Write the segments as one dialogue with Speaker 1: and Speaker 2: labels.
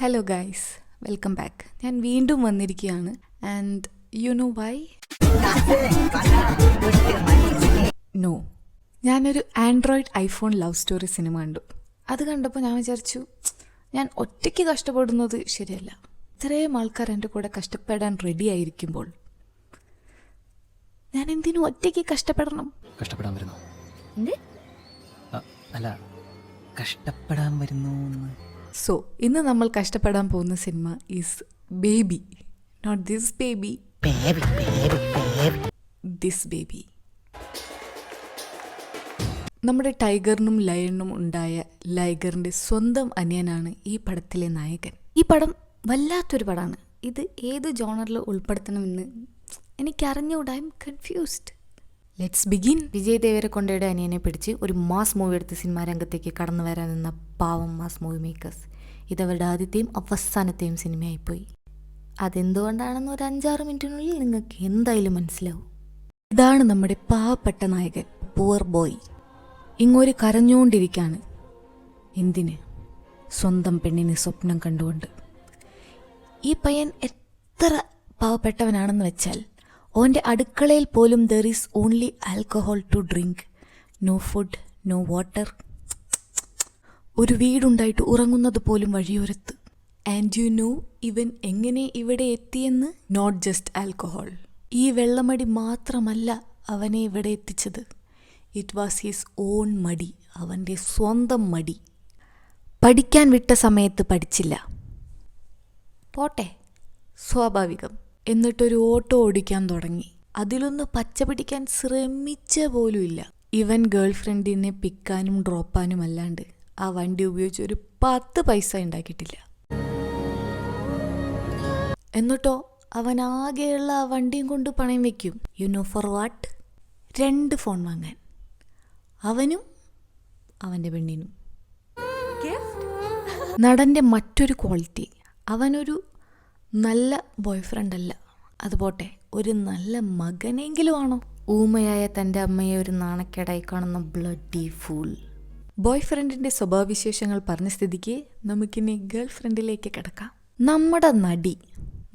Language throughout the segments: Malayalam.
Speaker 1: ഹലോ ഗൈസ് വെൽക്കം ബാക്ക് ഞാൻ വീണ്ടും വന്നിരിക്കുകയാണ്. And you know why no ഞാനൊരു android iPhone love story cinema കണ്ടു. അത് കണ്ടപ്പോൾ ഞാൻ വിചാരിച്ചു ഞാൻ ഒറ്റയ്ക്ക് കഷ്ടപ്പെടുന്നത് ശരിയല്ല. ഇത്രയും ആൾക്കാർ എന്റെ കൂടെ കഷ്ടപ്പെടാൻ റെഡി ആയിരിക്കുമ്പോൾ ഞാൻ എന്തിനും ഒറ്റയ്ക്ക് കഷ്ടപ്പെടണം?
Speaker 2: കഷ്ടപ്പെടാൻ വരുന്നു. അല്ല കഷ്ടപ്പെടാൻ വരുന്നു
Speaker 1: സോ ഇന്ന് നമ്മൾ കഷ്ടപ്പെടാൻ പോകുന്ന cinema is baby not this baby this baby നമ്മുടെ ടൈഗറിനും ലയണിനും ഉണ്ടായ ലൈഗറിന്റെ സ്വന്തം അനിയനാണ് ഈ പടത്തിലെ നായകൻ. ഈ പടം വല്ലാത്തൊരു പടമാണ്. ഇത് ഏത് ജോണറിൽ ഉൾപ്പെടുത്തണമെന്ന് എനിക്കറിഞ്ഞുകൂടാ I'm confused let's begin
Speaker 3: Vijay ദേവരക്കൊണ്ടയുടെ അനിയനെ പിടിച്ച് ഒരു മാസ് മൂവി എടുത്ത് സിനിമാ രംഗത്തേക്ക് കടന്നു വരാൻ നിന്ന പാവം മാസ് മൂവി മേക്കേഴ്സ്. ഇതവരുടെ ആദ്യത്തെയും അവസാനത്തെയും സിനിമയായിപ്പോയി. അതെന്തുകൊണ്ടാണെന്ന് ഒരു അഞ്ചാറ് മിനിറ്റിനുള്ളിൽ നിങ്ങൾക്ക് എന്തായാലും മനസ്സിലാവും.
Speaker 1: ഇതാണ് നമ്മുടെ പാവപ്പെട്ട നായകൻ പുവർ ബോയ് ഇങ്ങോര് കരഞ്ഞുകൊണ്ടിരിക്കുകയാണ് എന്തിന്? സ്വന്തം പെണ്ണിനെ സ്വപ്നം കണ്ടുകൊണ്ട്. ഈ പയ്യൻ എത്ര പാവപ്പെട്ടവനാണെന്ന് വെച്ചാൽ ഓന്റെ അടുക്കളയിൽ പോലും there is only alcohol to drink no food no water ഒരു വീടുണ്ടായിട്ട് ഉറങ്ങുന്നത് പോലും വഴിയോരത്ത്. ആൻഡ് യു നോ ഇവൻ എങ്ങനെ ഇവിടെ എത്തിയെന്ന്? നോട്ട് ജസ്റ്റ് ആൽക്കഹോൾ ഈ വെള്ളമടി മാത്രമല്ല അവനെ ഇവിടെ എത്തിച്ചത്. ഇറ്റ് വാസ് ഹിസ് ഓൺ മടി അവന്റെ സ്വന്തം മടി. പഠിക്കാൻ വിട്ട സമയത്ത് പഠിച്ചില്ല. പോട്ടെ സ്വാഭാവികം. എന്നിട്ടൊരു ഓട്ടോ ഓടിക്കാൻ തുടങ്ങി. അതിലൊന്ന് പച്ച പിടിക്കാൻ ശ്രമിച്ച പോലുമില്ല ഇവൻ ഗേൾ ഫ്രണ്ടിനെ പിക്കാനും ഡ്രോപ്പാനും അല്ലാണ്ട് ആ വണ്ടി ഉപയോഗിച്ച് ഒരു പത്ത് പൈസ ഉണ്ടാക്കിയിട്ടില്ല. എന്നിട്ടോ അവൻ ആകെയുള്ള ആ വണ്ടിയും കൊണ്ട് പണയം വെക്കും. യു നോ ഫോർ വാട്ട് രണ്ട് ഫോൺ വാങ്ങാൻ. അവനും അവന്റെ പെണ്ണിനും. നടന്റെ മറ്റൊരു ക്വാളിറ്റി. അവനൊരു നല്ല ബോയ് ഫ്രണ്ട് അല്ല അതുപോട്ടെ ഒരു നല്ല മകനെങ്കിലും ആണോ
Speaker 3: ഊമയായ തൻ്റെ അമ്മയെ ഒരു നാണക്കേടായി കാണുന്ന ബ്ലഡി ഫൂൾ
Speaker 1: ബോയ് ഫ്രണ്ടിന്റെ സ്വഭാവവിശേഷങ്ങൾ പറഞ്ഞ സ്ഥിതിക്ക് നമുക്കിനി ഗേൾ ഫ്രണ്ടിലേക്ക് കിടക്കാം നമ്മുടെ നടി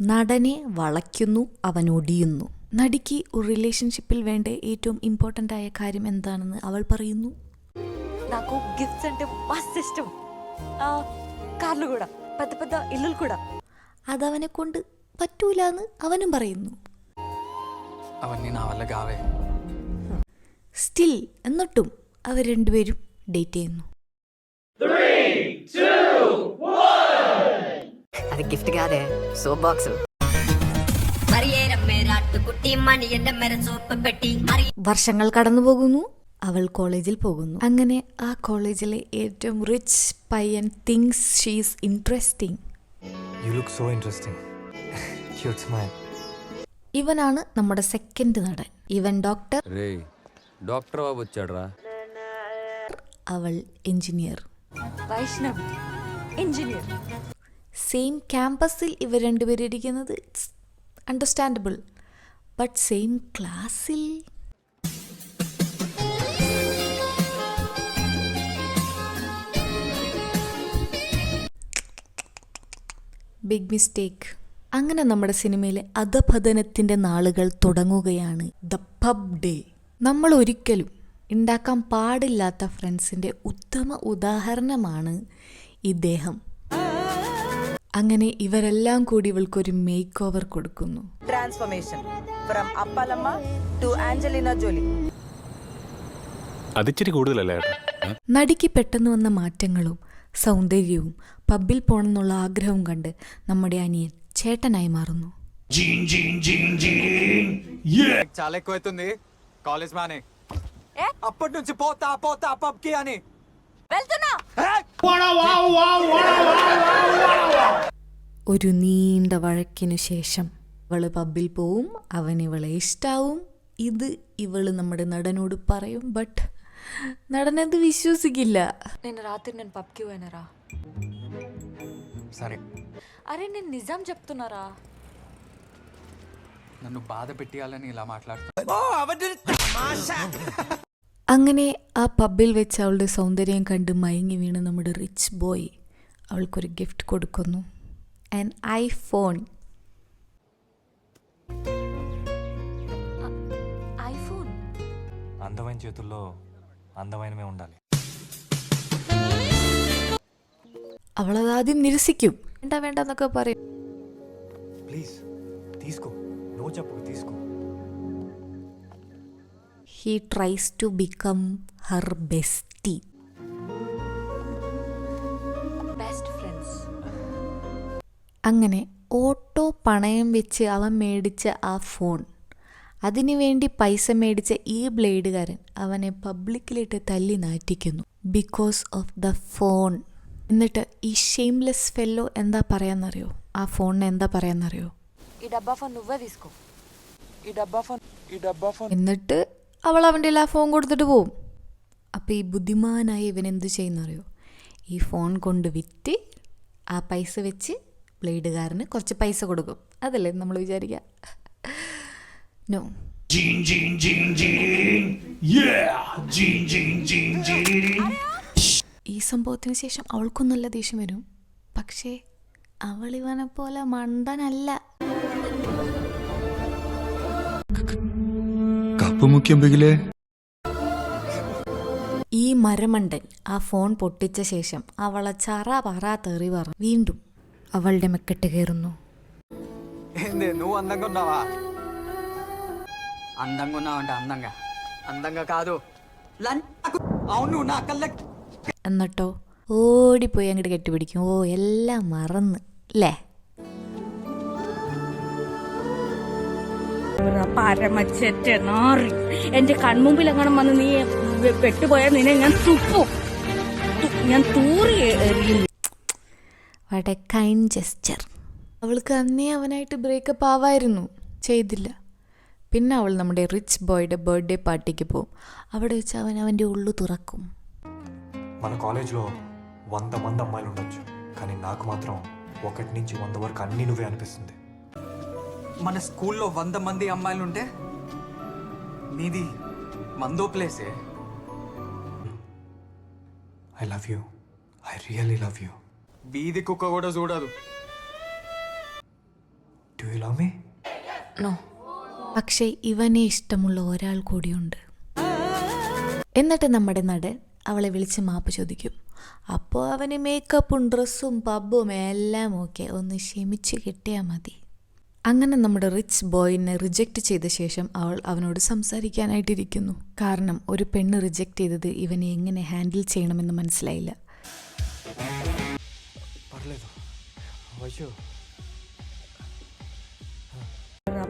Speaker 1: നടനെ വളയ്ക്കുന്നു അവൻ ഒടിയുന്നു നടിക്ക് ഒരു റിലേഷൻഷിപ്പിൽ വേണ്ട ഏറ്റവും ഇമ്പോർട്ടൻ്റ് ആയ കാര്യം എന്താണെന്ന് അവൾ പറയുന്നു
Speaker 4: నాకు గిఫ్ట్స్ అంటే మస్తు ఇష్టం ఆ, కార్లు కూడా పెద్ద పెద్ద ఇల్లులు కూడా
Speaker 1: അതവനെ കൊണ്ട് പറ്റൂല എന്ന് അവനും പറയുന്നു സ്റ്റിൽ എന്നിട്ടും അവർ രണ്ടുപേരും ഡേറ്റ് ചെയ്യുന്നു.
Speaker 5: സോ ബോക്സ്
Speaker 1: വർഷങ്ങൾ കടന്നു പോകുന്നു അവൾ കോളേജിൽ പോകുന്നു. അങ്ങനെ ആ കോളേജിലെ ഏറ്റവും റിച്ച് പയ്യൻ things she's interesting
Speaker 6: You look so interesting. Cute smile.
Speaker 1: ഇവനാണ് നമ്മുടെ സെക്കൻഡ് നടൻ ഇവൻ ഡോക്ടർ
Speaker 7: రే డాక్టర్ బాబు వచ్చాడ్రా
Speaker 1: അവൾ എഞ്ചിനീയർ
Speaker 4: వైష్ణవి ఇంజనీర్
Speaker 1: സെയിം ക്യാമ്പസിൽ ഇവർ രണ്ടുപേരും ഇരിക്കുന്നത് അണ്ടർസ്റ്റാൻഡബിൾ ബട്ട് സെയിം ക്ലാസ്സിൽ ബിഗ് മിസ്റ്റേക്ക്. അങ്ങനെ നമ്മുടെ സിനിമയിലെ അധപതനത്തിന്റെ നാളുകൾ തുടങ്ങുകയാണ് ദ പബ് ഡേ. നമ്മൾ ഒരിക്കലും ഉണ്ടാക്കാൻ പാടില്ലാത്ത ഫ്രണ്ട്സിന്റെ ഉത്തമ ഉദാഹരണമാണ് ഇദ്ദേഹം. അങ്ങനെ ഇവരെല്ലാം കൂടി ഇവൾക്കൊരു മേക്ക് ഓവർ കൊടുക്കുന്നു.
Speaker 8: Transformation from Appalamma to Angelina ജോലി
Speaker 6: അതിച്ചിരി കൂടുതലല്ലേ?
Speaker 1: നടിക്ക് പെട്ടെന്ന് വന്ന മാറ്റങ്ങളും സൗന്ദര്യവും പബ്ബിൽ പോണെന്നുള്ള ആഗ്രഹവും കണ്ട് നമ്മുടെ അനിയൻ ചേട്ടനായി മാറുന്നു
Speaker 6: చాలా ఎక్కువ అవుతుంది కాలేజ్ మానే అప్పటి నుంచి పోతా పోతా పబ్కి అని
Speaker 4: వెళ్తున్నా
Speaker 1: ഒരു നീണ്ട വഴക്കിനു ശേഷം ഇവള് പബ്ബിൽ പോവും അവൻ ഇവളെ ഇഷ്ടാവും ഇത് ഇവള് നമ്മുടെ നടനോട് പറയും ബട്ട് നടനത് വിശ്വസിക്കില്ല
Speaker 4: నేను రాత్రి నేను పబ్కి పోయినారా
Speaker 2: సరే
Speaker 4: అరే నేను నిజం చెప్తున్నారా
Speaker 2: నన్ను బాధ పెట్టియాలని ఇలా మాట్లాడుతున్నా
Speaker 1: അങ്ങനെ ആ പബ്ബിൽ വെച്ച് അവളുടെ സൗന്ദര്യം കണ്ട് മയങ്ങി വീണ് നമ്മുടെ റിച്ച് ബോയ് അവൾക്കൊരു ഗിഫ്റ്റ് കൊടുക്കുന്നു ആൻ ഐഫോൺ
Speaker 4: ఐఫోన్
Speaker 9: అందమైన చేతుల్లో అందమైనమే ఉండాలి
Speaker 1: അവളത് ആദ്യം നിരസിക്കും വേണ്ട വേണ്ട എന്നൊക്കെ പറയും
Speaker 9: ప్లీజ్ తీసుకో నో చెప్పు తీసుకో
Speaker 1: he tries to become her bestie
Speaker 4: best friends
Speaker 1: അങ്ങനെ ഓട്ടോ പണയം വെച്ച് അവൻ മേടിച്ച ആ ഫോൺ അതിനുവേണ്ടി പൈസ മേടിച്ച ഈ ബ്ലേഡുകാരൻ അവനെ പബ്ലിക്കിലിട്ട് തല്ലി നാറ്റിക്കുന്നു. ബിക്കോസ് ഓഫ് ദ ഫോൺ എന്നിട്ട് ഈ ഷെയിംലെസ് ഫെല്ലോ എന്താ പറയാന്നറിയോ? ആ ഫോണിന് എന്താ പറയാന്നറിയോ? എന്നിട്ട് അവൾ അവന്റെ എല്ലാ ഫോൺ കൊടുത്തിട്ട് പോവും. അപ്പോൾ ഈ ബുദ്ധിമാനായി ഇവൻ എന്ത് ചെയ്യുന്നറിയോ? ഈ ഫോൺ കൊണ്ട് വിറ്റ് ആ പൈസ വെച്ച് ബ്ലേഡുകാരന് കുറച്ച് പൈസ കൊടുക്കും. അതല്ലേ നമ്മൾ വിചാരിക്കുക No. Jean, Jean, Jean, Jean. Yeah. Jean, Jean, Jean, Jean. ഈ സംഭവത്തിന് ശേഷം അവൾക്കും നല്ല ദേഷ്യം വരും പക്ഷേ അവൾ ഇവനെ പോലെ മണ്ടനല്ല
Speaker 10: കപ്പ്
Speaker 1: ഈ മരമണ്ടൻ ആ ഫോൺ പൊട്ടിച്ച ശേഷം അവളെ ചറ പറ തെറി പറ വീണ്ടും അവളുടെ മെക്കെട്ട് കയറുന്നു
Speaker 6: എന്തേ നൂ അന്തം
Speaker 2: అందంగా ఉన్నావు అంటే అందంగా
Speaker 6: అందంగా కాదు లం- అవును నువ్వు నా కళ్ళ
Speaker 1: എന്നിട്ടോ ഓടിപ്പോയി അങ്ങോട്ട് കെട്ടിപ്പിടിക്കും ഓ എല്ലാം മറന്ന് അല്ലേ
Speaker 11: പരമച്ചറ്റ നാറി എന്റെ കൺമുമ്പിൽ എങ്ങനെ വന്ന് നീ വെ- പെട്ടുപോയാൽ നിന്നെ ഞാൻ തുപ്പും തു- ഞാൻ തൂറി എറിയും
Speaker 1: വട കൈൻ ജെസ്ചർ അവൾക്ക് അന്നേ അവനായിട്ട് ബ്രേക്കപ്പ് ആവായിരുന്നു ചെയ്തില്ല പിന്നെ അവൾ നമ്മുടെ റിച്ച് ബോയുടെ ബർത്ത്ഡേ പാർട്ടിക്ക് പോവും അവിടെ വെച്ച് അവൻ അവൻ്റെ ഉള്ളു തുറക്കും
Speaker 9: మన కాలేజ్లో వంద మంది అమ్మాయిలు ఉండొచ్చు కానీ నాకు మాత్రం ఒకటి నుంచి వంద వరకు అన్నీ నువ్వే అనిపిస్తుంది
Speaker 6: మన స్కూల్లో వంద మంది అమ్మాయిలు ఉంటే నీది మందో ప్లేసే
Speaker 9: I love you I really love you
Speaker 6: వీధి కుక్క కూడా చూడదు
Speaker 9: డూ యూ లవ్ మీ
Speaker 1: പക്ഷേ ഇവനെ ഇഷ്ടമുള്ള ഒരാൾ കൂടിയുണ്ട്. എന്നിട്ട് നമ്മുടെ നടൻ അവളെ വിളിച്ച് മാപ്പ് ചോദിക്കും. അപ്പോൾ അവന് മേക്കപ്പും ഡ്രസ്സും പബ്ബും എല്ലാം ഓക്കെ ഒന്ന് ക്ഷമിച്ച് കിട്ടിയാൽ മതി. അങ്ങനെ നമ്മുടെ റിച്ച് ബോയിനെ റിജക്റ്റ് ചെയ്ത ശേഷം അവൾ അവനോട് സംസാരിക്കാനായിട്ടിരിക്കുന്നു. കാരണം ഒരു പെണ്ണ് റിജക്റ്റ് ചെയ്തത് ഇവനെ എങ്ങനെ ഹാൻഡിൽ ചെയ്യണമെന്ന് മനസ്സിലായില്ല.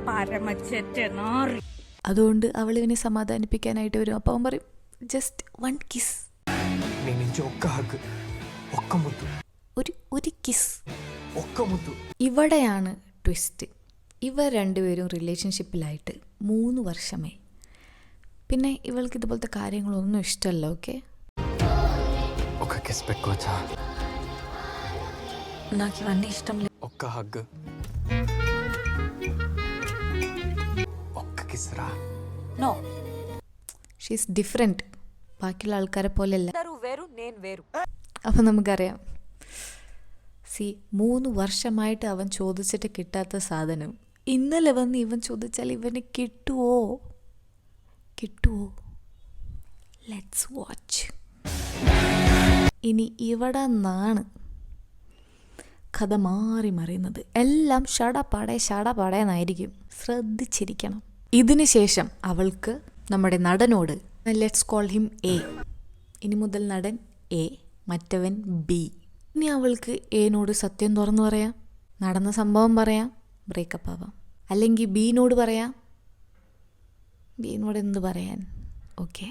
Speaker 11: പരമച്ചറ്റ നാറി
Speaker 1: അതുകൊണ്ട് അവൾ ഇവനെ സമാധാനിപ്പിക്കാനായിട്ട് വരും അപ്പോൾ അവൻ പറയും ജസ്റ്റ് വൺ കിസ്
Speaker 9: నీ నుంచి ఒక్క హగ్ ఒక్క ముద్దు
Speaker 1: ഒരു ഒരു കിസ്
Speaker 9: ఒక్క ముద్దు
Speaker 1: ഇവിടെയാണ് ട്വിസ്റ്റ് ഇവർ രണ്ടുപേരും റിലേഷൻഷിപ്പിലായിട്ട് മൂന്ന് വർഷമേ പിന്നെ ഇവൾക്ക് ഇതുപോലത്തെ കാര്യങ്ങളൊന്നും ഇഷ്ടമല്ല ഓക്കെ
Speaker 6: ఒక కిస్ పెట్టుకోవచ్చా
Speaker 4: నాకు ఇవన్నీ ఇష్టం లేదు
Speaker 6: ఒక్క hug Kisra
Speaker 4: no
Speaker 1: she's different ബാക്കിയുള്ള ആൾക്കാരെ പോലെയല്ല. അപ്പം നമുക്കറിയാം. സി മൂന്ന് വർഷമായിട്ട് അവൻ ചോദിച്ചിട്ട് കിട്ടാത്ത സാധനം. ഇന്നലെ വന്ന് ഇവൻ ചോദിച്ചാൽ ഇവന് കിട്ടുവോ? കിട്ടുവോ? ലെറ്റ്സ് വാച്ച് ഇനി ഇവിടെ നിന്നാണ് കഥ മാറി മറിയുന്നത്. എല്ലാം ഷട പടേ എന്നായിരിക്കും ശ്രദ്ധിച്ചിരിക്കണം. ഇതിന് ശേഷം അവൾക്ക് നമ്മുടെ നടനോട് ലെറ്റ്സ് കോൾ ഹിം എ ഇനി മുതൽ നടൻ എ മറ്റവൻ ബി ഇനി അവൾക്ക് എനോട് സത്യം തുറന്നു പറയാം നടന്ന സംഭവം പറയാം ബ്രേക്കപ്പ് ആവാം. അല്ലെങ്കിൽ ബീനോട് പറയാം ബീനോട് എന്ത് പറയാൻ? Okay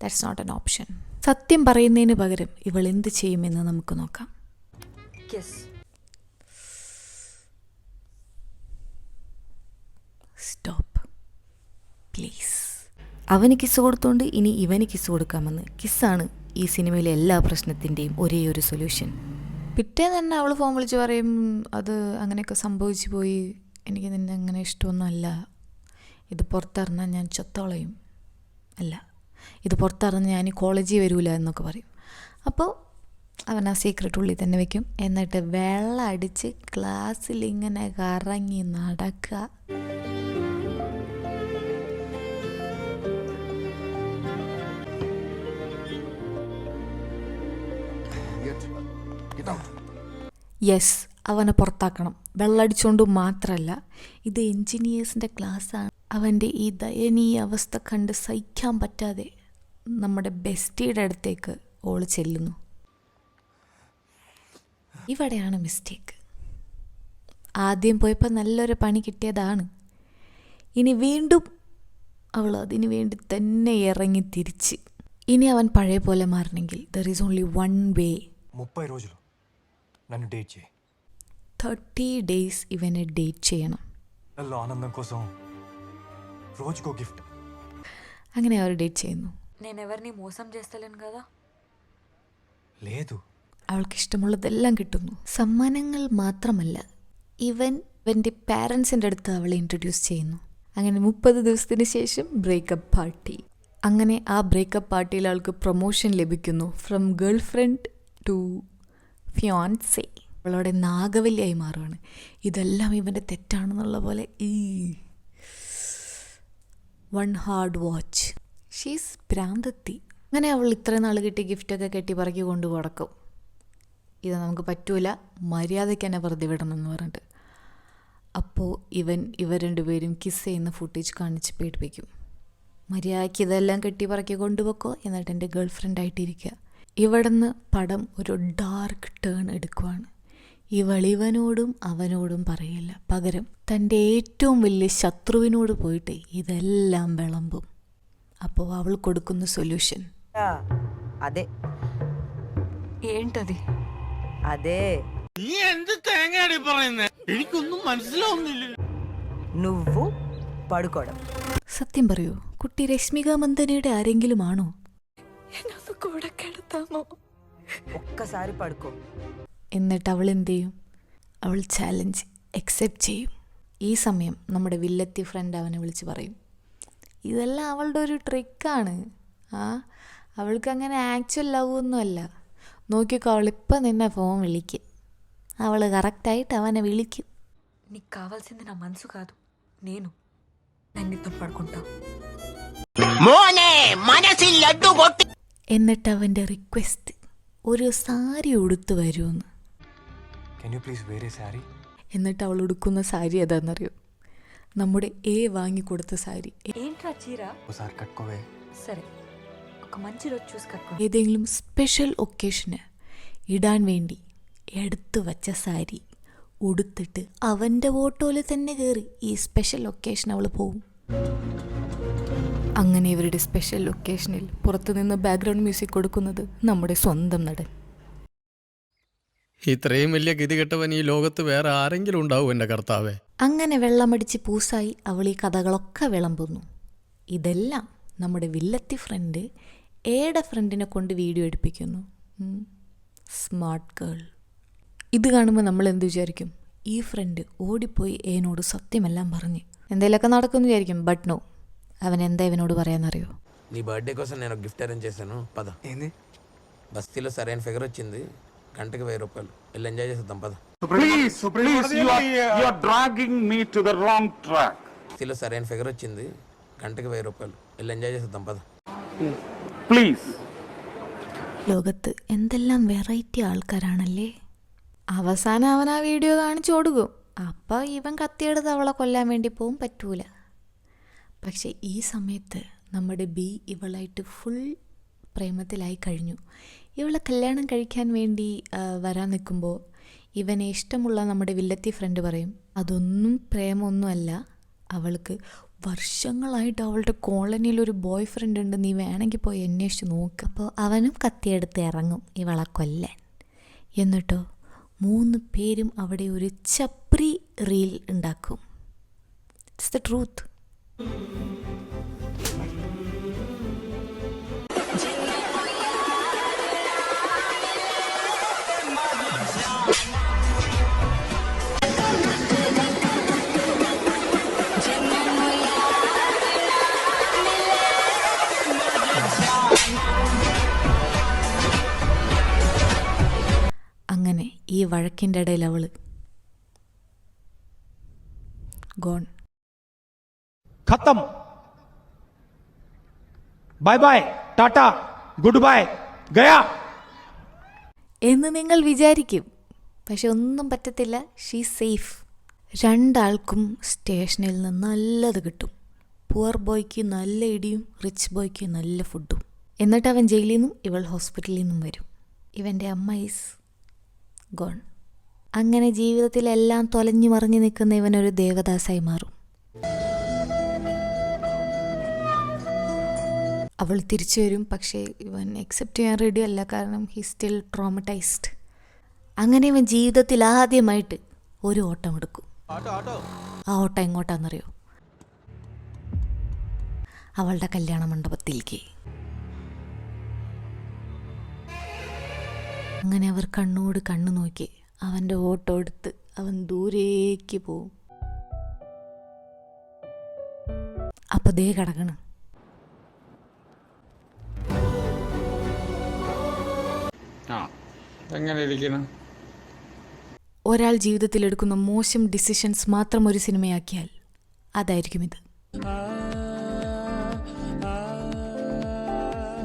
Speaker 1: that's not an option സത്യം പറയുന്നതിന് പകരം ഇവൾ എന്ത് ചെയ്യുമെന്ന് നമുക്ക് നോക്കാം. സ്റ്റോപ്പ് പ്ലീസ് അവന് കിസ് കൊടുത്തോണ്ട് ഇനി ഇവന് കിസ് കൊടുക്കാമെന്ന് കിസ്സാണ് ഈ സിനിമയിലെ എല്ലാ പ്രശ്നത്തിന്റെയും ഒരേ ഒരു സൊല്യൂഷൻ പിറ്റേ തന്നെ അവൾ ഫോൺ വിളിച്ച് പറയും അത് അങ്ങനെയൊക്കെ സംഭവിച്ചു പോയി. എനിക്ക് നിന്നെ അങ്ങനെ ഇഷ്ടമൊന്നുമല്ല. ഇത് പുറത്തറിഞ്ഞാൽ ഞാൻ ചത്തോളയും. അല്ല ഇത് പുറത്തിറങ്ങി ഞാൻ കോളേജിൽ വരൂല എന്നൊക്കെ പറയും. അപ്പോൾ അവൻ ആ സീക്രട്ട് ഉള്ളിൽ തന്നെ വെക്കും. എന്നിട്ട് വെള്ളം അടിച്ച് ക്ലാസ്സിൽ ഇങ്ങനെ കറങ്ങി നടക്കുക. യെസ് അവനെ പുറത്താക്കണം. വെള്ളടിച്ചുകൊണ്ട് മാത്രമല്ല ഇത് എൻജിനീയേഴ്സിന്റെ ക്ലാസ്സാണ് അവന്റെ ഈ ദയനീയ അവസ്ഥ കണ്ട് സഹിക്കാൻ പറ്റാതെ നമ്മുടെ ബെസ്റ്റിയുടെ അടുത്തേക്ക് ഓൾ ചെല്ലുന്നു. ഇവിടെയാണ് മിസ്റ്റേക്ക് ആദ്യം പോയപ്പോൾ നല്ലൊരു പണി കിട്ടിയതാണ്. ഇനി വീണ്ടും അവൾ അതിനു വേണ്ടി തന്നെ ഇറങ്ങി തിരിച്ച്. ഇനി അവൻ പഴയ പോലെ മാറണമെങ്കിൽ there is only one way
Speaker 9: thirty రోజులు ഇവനെ ഡേറ്റ് ചെയ്യണം.
Speaker 1: അങ്ങനെ അവർ ഡേറ്റ് ചെയ്യുന്നു.
Speaker 4: నేను ఎవరిని మోసం చేస్తలేను
Speaker 1: അവൾക്ക് ഇഷ്ടമുള്ളതെല്ലാം കിട്ടുന്നു. സമ്മാനങ്ങൾ മാത്രമല്ല ഇവൻ ഇവന്റെ പാരൻസിന്റെ അടുത്ത് അവളെ ഇൻട്രൊഡ്യൂസ് ചെയ്യുന്നു. അങ്ങനെ മുപ്പത് ദിവസത്തിന് ശേഷം ബ്രേക്കപ്പ് പാർട്ടി. അങ്ങനെ ആ ബ്രേക്കപ്പ് പാർട്ടിയിൽ അവൾക്ക് പ്രൊമോഷൻ ലഭിക്കുന്നു. From girlfriend to fiancee. അവളവിടെ നാഗവല്ലിയായി മാറുകയാണ് ഇതെല്ലാം ഇവന്റെ തെറ്റാണെന്നുള്ള പോലെ ഈ വൺ ഹാർഡ് വാച്ച്. ഷീസ് ഭ്രാന്തത്തി. അങ്ങനെ അവൾ ഇത്രയും നാൾ കിട്ടിയ ഗിഫ്റ്റൊക്കെ കെട്ടി പറക്കി കൊണ്ട് കൊടുക്കും ഇത് നമുക്ക് പറ്റൂല മര്യാദയ്ക്ക് തന്നെ വെറുതെ വിടണം എന്ന് പറഞ്ഞിട്ട് അപ്പോൾ ഇവൻ ഇവർ രണ്ടുപേരും കിസ് ചെയ്യുന്ന ഫുട്ടേജ് കാണിച്ച് പേടിപ്പിക്കും മര്യാദയ്ക്ക് ഇതെല്ലാം കെട്ടി പറക്കി കൊണ്ടുപോക്കോ എന്നിട്ട് എൻ്റെ ഗേൾ ഫ്രണ്ടായിട്ടിരിക്കുക ഇവിടുന്ന് പടം ഒരു ഡാർക്ക് ടേൺ എടുക്കുവാണ് ഇവൾ ഇവനോടും അവനോടും പറയില്ല പകരം തൻ്റെ ഏറ്റവും വലിയ ശത്രുവിനോട് പോയിട്ട് ഇതെല്ലാം വിളമ്പും അപ്പോൾ അവൾ കൊടുക്കുന്ന സൊല്യൂഷൻ
Speaker 3: అదే
Speaker 4: ఏంటది
Speaker 3: అదే నువ్వు పడుకోవడం
Speaker 1: സത്യം പറയൂ കുട്ടി രശ്മിക മന്ദനയുടെ ആരെങ്കിലും ആണോ
Speaker 4: నాకు కూడా కెడతాము
Speaker 3: ఒక్కసారి పడుకో
Speaker 1: എന്നിട്ട് അവൾ എന്ത് ചെയ്യും അവൾ ചാലഞ്ച് അക്സെപ്റ്റ് ചെയ്യും ഈ സമയം നമ്മുടെ വില്ലത്തി ഫ്രണ്ട് അവനെ വിളിച്ച് പറയും ഇതെല്ലാം അവളുടെ ഒരു ട്രിക്കാണ് ആ അവൾക്ക് അങ്ങനെ ആക്ച്വൽ ലവ് ഒന്നുമല്ല നോക്കിക്കോ അവളിപ്പം നിന്നെ ഫോൺ വിളിക്കും അവൾ കറക്റ്റായിട്ട് അവനെ വിളിക്കും
Speaker 4: నీకు కావాల్సింది నా మనసు కాదు నేను నేను నీతో పడుకుంటా
Speaker 1: എന്നിട്ട് അവൻ്റെ റിക്വസ്റ്റ് ഒരു സാരി ഉടുത്ത് വരുമെന്ന്
Speaker 9: కెన్ యూ ప్లీజ్ వేరే శారీ
Speaker 1: എന്നിട്ട് അവൾ ഉടുക്കുന്ന സാരി ഏതാണെന്നറിയോ നമ്മുടെ എ വാങ്ങിക്കൊടുത്ത സാരി
Speaker 4: ఏంట్రా చీర
Speaker 9: ఒకసారి కట్టుకోవే
Speaker 4: సరే ఒక మంచి రోజు చూసి కట్టుకో
Speaker 1: ഏതെങ്കിലും സ്പെഷ്യൽ ഒക്കേഷന് ഇടാൻ വേണ്ടി എടുത്തു വച്ച സാരി ഉടുത്തിട്ട് അവൻ്റെ ഓട്ടോയിൽ തന്നെ കയറി ഈ സ്പെഷ്യൽ ഒക്കേഷൻ അവൾ പോവും അങ്ങനെ ഇവരുടെ സ്പെഷ്യൽ ഒക്കേഷനിൽ പുറത്തുനിന്ന് ബാക്ക്ഗ്രൗണ്ട് മ്യൂസിക് കൊടുക്കുന്നത് നമ്മുടെ സ്വന്തം നടൻ
Speaker 10: ഇത്രയും വലിയ ഗതികെട്ടവൻ ഈ ലോകത്ത് വേറെ ആരെങ്കിലും ഉണ്ടാവും എൻ്റെ കർത്താവേ
Speaker 1: അങ്ങനെ വെള്ളമടിച്ച് പൂസായി അവൾ ഈ കഥകളൊക്കെ വിളമ്പുന്നു ഇതെല്ലാം നമ്മുടെ വില്ലത്തി ഫ്രണ്ട് എയുടെ ഫ്രണ്ടിനെ കൊണ്ട് വീഡിയോ എടുപ്പിക്കുന്നു സ്മാർട്ട് ഗേൾ ഇത് കാണുമ്പോൾ നമ്മൾ എന്ത് വിചാരിക്കും ഈ ഫ്രണ്ട് ഓടിപ്പോയി ഏനോട് സത്യമെല്ലാം പറഞ്ഞ് എന്തെങ്കിലുമൊക്കെ നടക്കുമെന്ന് വിചാരിക്കും ബട്ട് നോ അവൻ എന്താ ഇവനോട് പറയാന്നറിയോ
Speaker 7: నీ బర్త్డే కోసం నేను ఒక గిఫ్ట్ అరేంజ్ చేశాను పద
Speaker 12: ఏంది
Speaker 7: బస్తీలో సరైన ఫిగర్ వచ్చింది గంటకి వెయ్యి రూపాయలు వెళ్ళి ఎంజాయ్ చేసేద్దాం పద
Speaker 10: please please you are dragging me to the wrong track
Speaker 7: బస్తీలో సరైన ఫిగర్ వచ్చింది గంటకి వెయ్యి రూపాయలు వెళ్ళి ఎంజాయ్ చేసేద్దాం పద
Speaker 10: പ്ലീസ്
Speaker 1: ലോകത്ത് എന്തെല്ലാം വെറൈറ്റി ആൾക്കാരാണല്ലേ? അവസാനം അവൻ ആ വീഡിയോ കാണിച്ചു കൊടുക്കും. അപ്പോൾ ഇവൻ കത്തിയെടുത്ത് അവളെ കൊല്ലാൻ വേണ്ടി പോവും പറ്റൂല. പക്ഷേ ഈ സമയത്ത് നമ്മുടെ ബി ഇവളായിട്ട് ഫുൾ പ്രേമത്തിലായി കഴിഞ്ഞു. ഇവളെ കല്യാണം കഴിക്കാൻ വേണ്ടി വരാൻ നിൽക്കുമ്പോൾ ഇവനെ ഇഷ്ടമുള്ള നമ്മുടെ വില്ലത്തി ഫ്രണ്ട് പറയും. അതൊന്നും പ്രേമമൊന്നുമല്ല. അവൾക്ക് വർഷങ്ങളായിട്ട് അവളുടെ കോളനിയിൽ ഒരു ബോയ് ഫ്രണ്ട് ഉണ്ട്. നീ വേണമെങ്കിൽ പോയി അന്വേഷിച്ച് നോക്ക്. അപ്പോൾ അവനും കത്തിയെടുത്ത് ഇറങ്ങും. ഇവളെ കൊല്ലാൻ. എന്നിട്ടോ മൂന്ന് പേരും അവിടെ ഒരു ചപ്രി റീൽ ഉണ്ടാക്കും. ഇറ്റ്സ് ദ ട്രൂത്ത് ഈ വഴക്കിന്റെ ഇടയിൽ അവൾ ഗോൺ
Speaker 13: ഖത്തം. Bye bye Tata good bye ഗയാ.
Speaker 1: എന്ന് നിങ്ങൾ വിചാരിക്കും. പക്ഷെ ഒന്നും പറ്റത്തില്ല. ഷീ സേഫ് രണ്ടാൾക്കും സ്റ്റേഷനിൽ നിന്ന് നല്ലത് കിട്ടും. പുവർ ബോയ്ക്ക് നല്ല ഇടിയും റിച്ച് ബോയ്ക്ക് നല്ല ഫുഡും എന്നിട്ട് അവൻ ജയിലിൽ നിന്നും ഇവൾ ഹോസ്പിറ്റലിൽ നിന്നും വരും. ഇവന്റെ അമ്മ ഈസ് ഗോൺ. അങ്ങനെ ജീവിതത്തിലെല്ലാം തൊലഞ്ഞു മറിഞ്ഞു നിൽക്കുന്ന ഇവനൊരു ദേവദാസായി മാറും. അവൾ തിരിച്ചു വരും പക്ഷേ ഇവൻ അക്സെപ്റ്റ് ചെയ്യാൻ റെഡി അല്ല കാരണം ഹി സ്റ്റിൽ ട്രോമറ്റൈസ്ഡ് അങ്ങനെ ഇവൻ ജീവിതത്തിൽ ആദ്യമായിട്ട് ഒരു ഓട്ടം എടുക്കും. ആ ഓട്ടം എങ്ങോട്ടാണെന്നറിയോ അവളുടെ കല്യാണ മണ്ഡപത്തിലേക്ക്. അങ്ങനെ അവർ കണ്ണോട് കണ്ണു നോക്കി. അവന്റെ ഓട്ടോ എടുത്ത് അവൻ ദൂരേക്ക് പോവും. അപ്പോൾ ദേ കിടക്കണം.
Speaker 13: എങ്ങനെ ഇരിക്കണം?
Speaker 1: ഒരാൾ ജീവിതത്തിൽ എടുക്കുന്ന മോശം ഡിസിഷൻസ് മാത്രം ഒരു സിനിമയാക്കിയാൽ അതായിരിക്കും ഇത്.